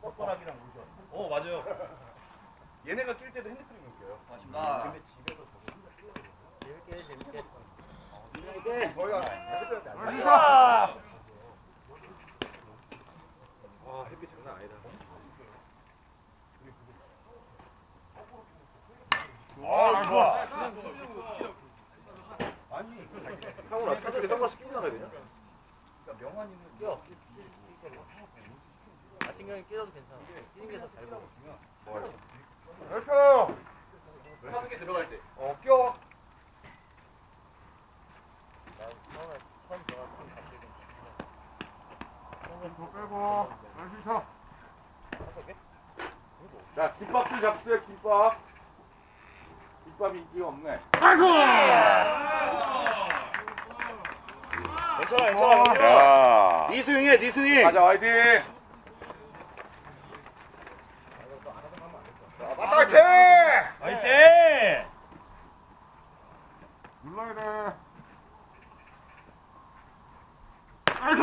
뻔뻔하기랑 모션. 어 맞아요. 얘네가 낄 때도 핸드크림을 껴요. 맞습니다. 근데 집에서 재밌게 재밌게. 저희가 핸드크림한테 안 나이스 나요. 샷. 와 햇빛 장난 아니다. 아, 샷. 아니 형은 타석에 선글라스 끼고 나가야 되냐? 그러니까 명환이는 껴. 아침경에 끼어도 괜찮아. 끼는 게 더 잘 보여. 나이스. 타석에 들어갈 때. 어 껴. 나 처음에 처음 들어갔을 때 갑자기 더 빼고. 샷. 자, 김밥들 잡수요, 김밥. 김밥 인기가 없네. 괜찮아 괜찮아 괜찮아. 자, 니 스윙해 니 스윙. 가자, 화이팅! 맞다 화이팅. 화이팅! 눌러야 돼. 나이스.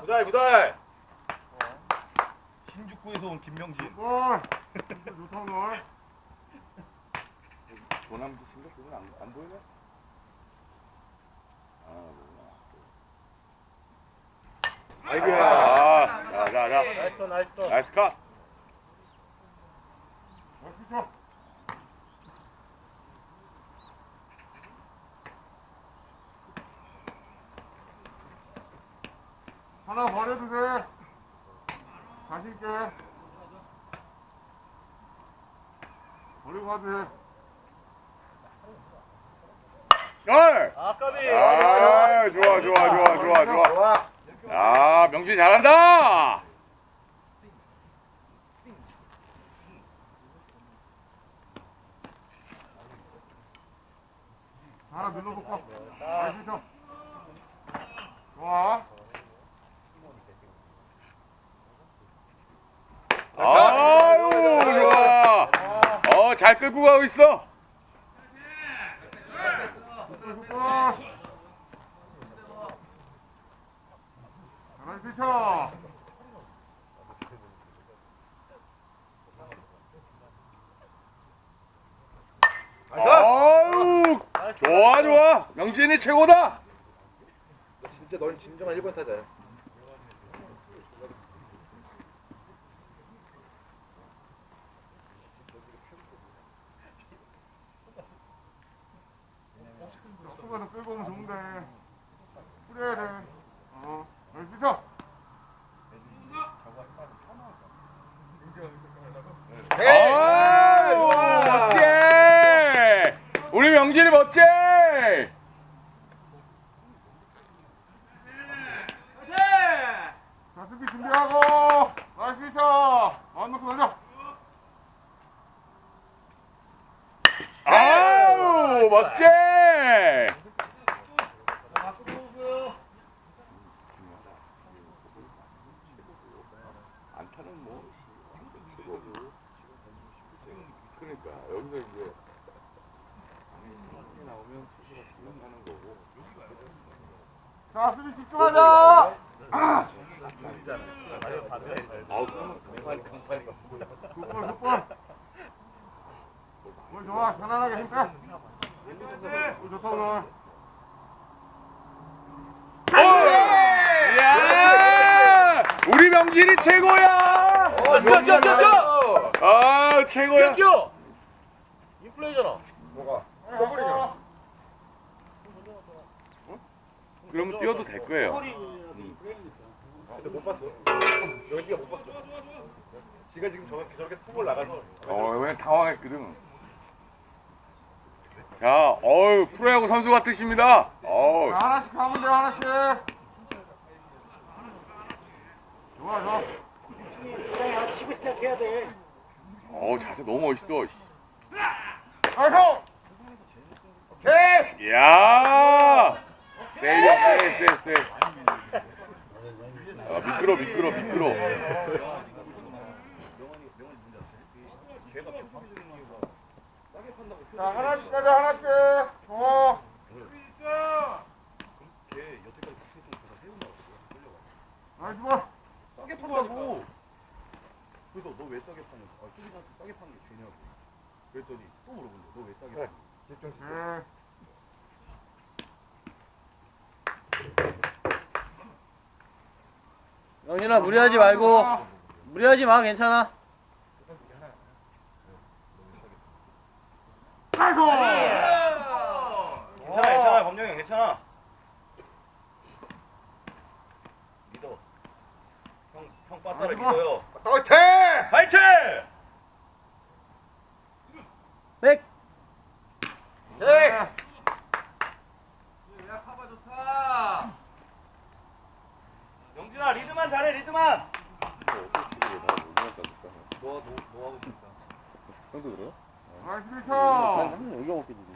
무달 무달. 신주쿠에서 온 김명진. 골. 진짜 좋다 오늘. 조남기 신경 그건 안, 안 보이네? 아, 뭐야. 아이고야. 아, 자, 자, 자. 나이스 컷, 나이스 컷. 나이스 컷. 나이스 샷. 하나 버려도 돼. 자신 있게. 버리고 가도 돼. 걸! 아, 까비. 아, 좋아, 좋아, 좋아, 좋아, 좋아. 야, 명진 잘한다! 하나 눌러볼까? 나이스 샷. 좋아. 아유, 좋아. 어, 잘 끌고 가고 있어. 아유, 좋아, 좋아. 명진이 최고다. 진짜 넌 진정한 일본 타자야. 수가는 끌고 오면 좋은데. 뿌려야 돼. 어. 나이스 샷. 아유, 멋지. 우리 명진이 멋지. 자, 수비 준비하고. 나이스 샷. 마음 놓고 던져. 멋지. 안타는 뭐 최고고. 그러니까 여기서 이제 방이 나오면 투수가 기억하는 거고. 자, 수비 집중하자. 아우, 강판이 강판이 굿볼, 굿볼. 볼 좋아. 편안하게 힘 빼. 볼 좋다, 오늘. 야! 우리 명진이 최고야! 어, 껴, 껴, 껴, 껴! 아, 최고야! 껴! 인플레이잖아. 뭐가? 더블이냐? 그러면 뛰어도 될 거예요. 근데 못 봤어. 여기 네가 못 봤어. 지가 지금 저렇게 저렇게 스포볼 나가서. 어, 왜 당황했거든. 자, 어유 프로야구 선수 같으십니다. 어우, 자, 하나씩 가면 돼, 하나씩. 좋아, 좋아. 어우, 자세 너무 멋있어. 나이스! 오케이. 이야! 세이브, 세이브, 세이브. 아, 미끄러, 미끄러, 미끄러. 자, 하나씩 가자, 하나씩. 좋아. 걔 여태까지 박수 좀 세우나 나이스 볼. 싸게 판다고. 그래서 너 왜 싸게 파냐? 아, 수비한테 싸게 파는 게 죄냐고. 그랬더니 또 물어본대. 너왜 싸게 파냐? 집중 네. 영진아 무리하지 말고 무리하지 마 괜찮아. 나이스. 괜찮아 괜찮아 범령이 형 괜찮아 믿어 마지막. 믿어요 화이팅! 파이팅! 백. 예! 야 카바 좋다 영진아 리드만 잘해 리드만 너, 너, 너 하고 싶다. 형도 그래요? 나이스 미쳐. 난 여기가 먹겠는데.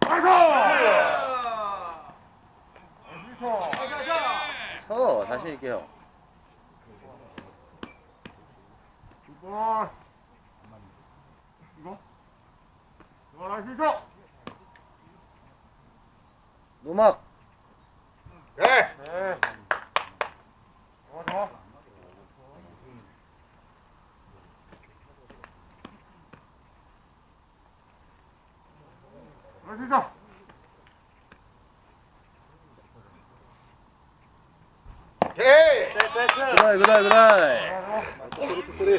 나이스. 나이스 미쳐. 있게요. 볼. 이거. 이거 나이스 미쳐. 노막. 예! 네. 좋아 좋아. 나이스 미쳐. 예! 그래 그래 그래. 소리 소리.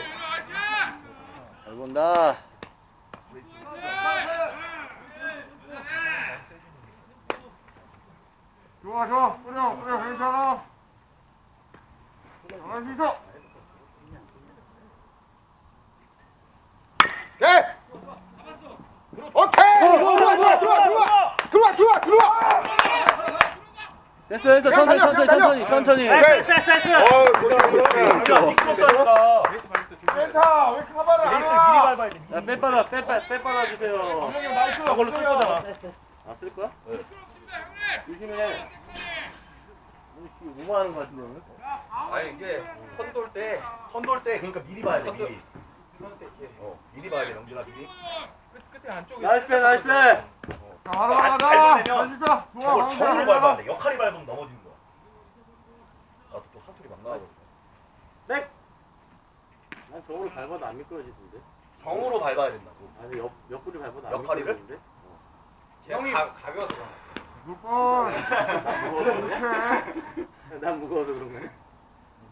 잘 본다. 좋아 좋아. 뿌려 뿌려 괜찮아. 나이스 미쳐. 예! 오케이! 들어와 들어와 들어와 들어와 들어와 들어와 됐어 됐어 천천히 달려, 천천히 달려. 천천히 천천히. 오케이. 어, 고생하셨습니다. 미끄럽다니까 괜찮아. 왜 카바를 안 베이스를 미리 와? 밟아야 돼야 빼빠다 빼빠 빼빠다 주세요. 나이스. 저걸로 쓸 거잖아 아쓸 거야? 조심해. 뭐뭐 하는 거 같은데 오늘? 아니 이게 선돌 때 선돌 때 그러니까 미리 봐야 돼 미리 어 미리 봐야 돼 영진아 미리 끝에 안쪽에 나이스 플레이 나이스 플 보내면 나이스 좋아. 좋아. 저걸 정으로. 밟아야 돼 역할이 밟으면 넘어지는 거야 나도 또 사투리 막 나와버렸어 백. 난 저거로 밟아도 안 미끄러지던데. 정으로 밟아야 된다고 아니 옆 옆구리 밟아도 안 역할이를? 미끄러지는데. 형이 가벼워서 무걸. 난 무거워서 그래? 난 무거워서 그런 거야.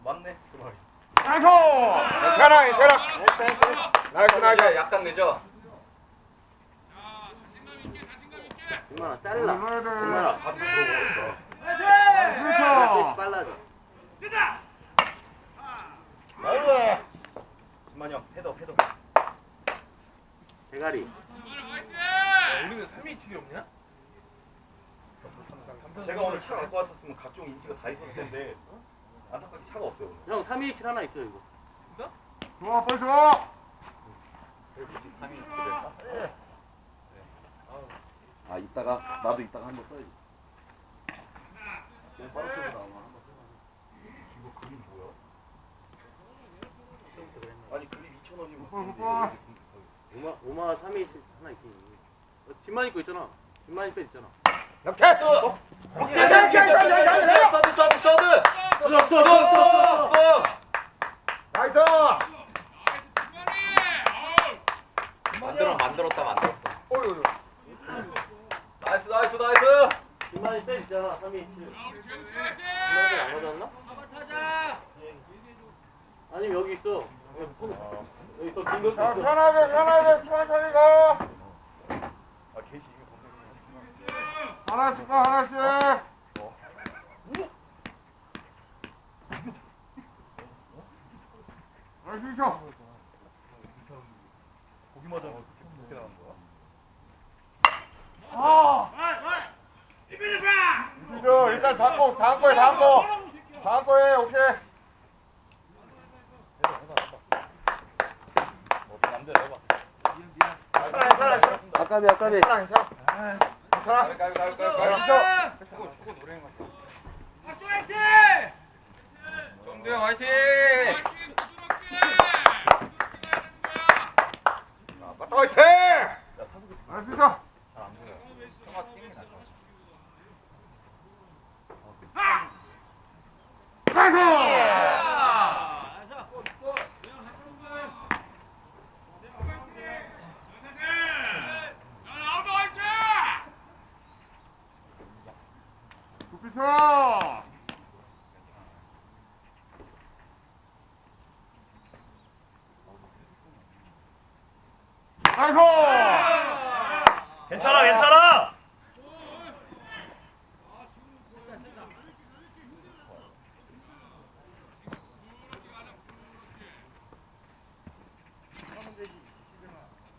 맞네 그 말이 나이스. 괜찮아 괜찮아 나이스 나이스 약간 늦어 얼마나 잘라. 이거야 돼. 얼마나. 다들 물어보니까 햇빛이 그렇죠. 빨라져. 나이스 진만이 형 헤더 헤더 대가리. 우리는 327이 없냐? 제가 오늘 차 갖고 왔었으면 각종 인지가 다 있었을 텐데 안타깝게 차가 없어요 오늘 형327 하나 있어요 이거. 좋아 빨리 좋아. 아 이따가 나도 이따가 한번 써야지. 그냥 바로 쳐서 나와. 이거 그림 뭐야? 아니 그림 2,000원이면 굿볼, 굿볼. 오마 오마 327 하나 있긴. 어, 집만 입고 있잖아. 집만 입고 있잖아. 옆에 서드 서드 서드. 쏘 쏘, 쏘, 쏘, 쏘. 나이스 만들어 만들었다 만들었어. 어이구 나이스 나이스 나이스. 집만 입고 있잖아 327. 집만 안 가져왔나? 아니 여기 있어. 여기 손- 여기 또 긴거 자 있어. 편하게 편하게 천천히 가. 아 개시 이거 하나씩 가 하나씩. 나이스 미쳐. 고기 맞아 그렇게 나온 거야? 이거 일단 잡고 다음 거에 다음 거. 다음 거에 오케이. 뭐 남대로 해봐 괜찮아 괜찮아 괜찮아 아까비 아까비. 괜찮아 괜찮아 괜찮아 정두영 화이팅! 맞다 화이팅 나이스 미쳐. 잘안 보여 형아 팀이 나죠 두피쳐 나이스 괜찮아 괜찮아.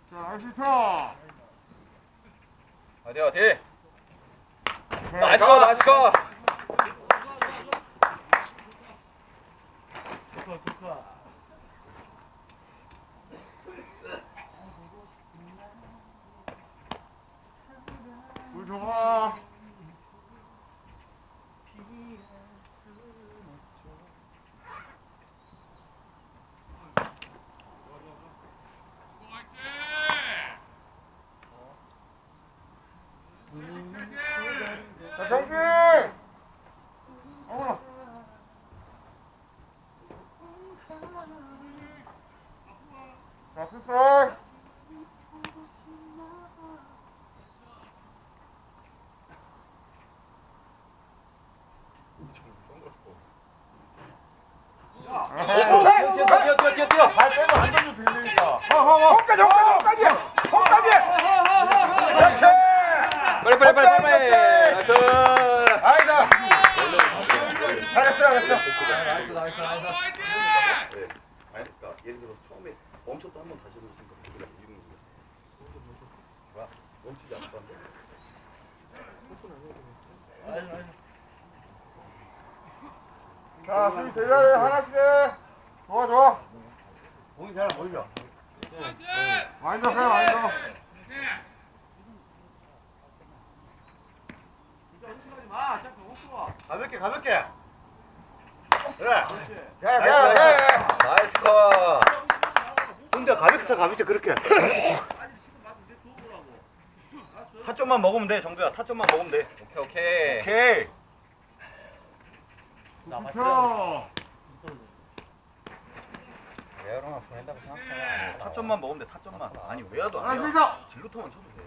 자 나이스 쳐 어디 어디 나이스 거 나이스 거 물 좋아 자 경기 어머나 자 패스 뛰어 뛰어 뛰어 뛰어 뛰어 뛰어 발 빼고 한 번도 들리니까 홈까지 홈까지 홈까지 홈까지 그렇지 빨리 빨리 빨리 빨리 나이스 아이다 네. 아니 그러니까 예를 들어 처음에 멈췄다 한 번 다시 해보니까 그게 이기는 거야. 멈추지 않았는데. 자 수비 제자리 하나씩 해 좋아 좋아 공이 잘 보이죠? 많이 더 해, 많이 더 가볍게 가볍게. 그래. 야야 야 나이스 거 근데 가볍게 차 가볍게 그렇게. 타점만 먹으면 돼 정규야. 타점만 먹으면 돼. 오케이 오케이 오케이. 그쵸 외야로만 보낸다고 생각하면 타점만 먹으면 돼. 타점만. 아니 외야도 나이스 아니야. 있어 진로터만 쳐도 돼.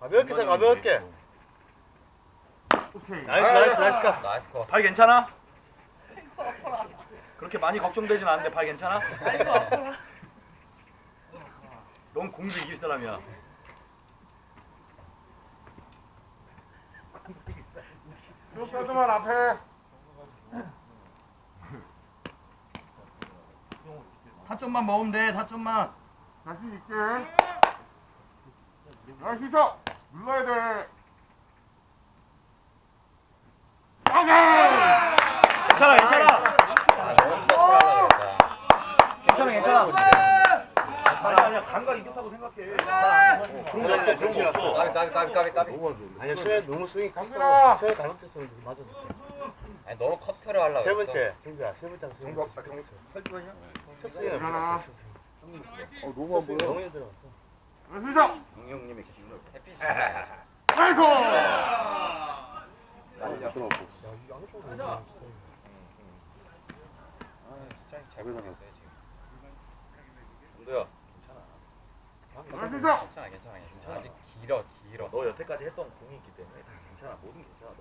가볍게 차 가볍게. 오케이 나이스 나이스 나이스 가. 나이스 거발 괜찮아? 그렇게 많이 걱정되진 않는데 발 괜찮아? 넌 공도 이길 사람이야. 쇼카드만 앞에 타점만 먹으면 돼. 타점만. 자신 있게 나이스 있어 눌러야 돼 오케이 괜찮아 괜찮아. 아 너무 터치하려고 그랬다 괜찮 아 괜찮아. 아니 아니야 감각 이겼다고 생각해. 그런 거 없어 그런 거 없어. 까비 까비 까비 까비 아니야 수혜 너무 스윙 강민아. 컸어. 수혜 잘못했어 맞았어. 아니 너무 커트를 하려고 세 번째 정규야 세 번째. 정규 아까 정규. 첫 스윙. 괜찮아. 어 너무 안 보여. 너무 들어갔어. 나이스 있어 영영님의 기운을. 햇빛이 나이스 야 들어갔고. 아 스트라이크 잘 보냈어요 지금 정도야. 나이스 있어 괜찮아 괜찮아 괜찮아 아직 길어 길어 너 여태까지 했던 공이 있기 때문에 다 괜찮아 모든 게 괜찮아 너.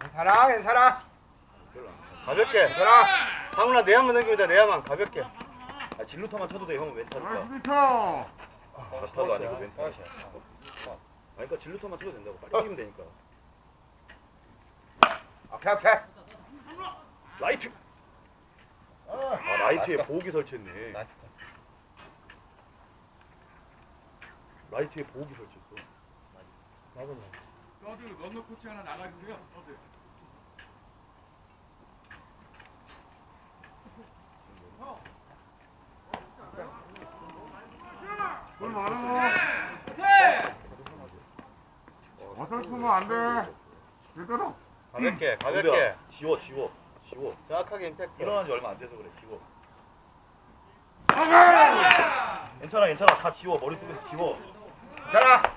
괜찮아 괜찮아 가볍게. 괜찮아. 상훈아 내야만 넘기면 내야만 가볍게. 아 진루타만 쳐도 돼 형은 왼 타니까. 나이스 비쳐 좌타도 아니고 왼 타. 아니 어, 그러니까 진루타만 쳐도 된다고 빨리 뛰면 되니까. 오케이 오케이 라이트. 아 라이트에 보호기 설치했네. 나이스 라이트에 보호기 설치했어. 서드 런너 코치 하나 나가주세요. 서드. 물 많아 어설프면 안돼 제대로 가볍게 가볍게. 정도야, 지워 지워 지워. 정확하게 임팩트. 일어난 지 얼마 안 돼서 그래 지워. 괜찮아 괜찮아 다 지워 머릿속에서 지워. 괜찮아.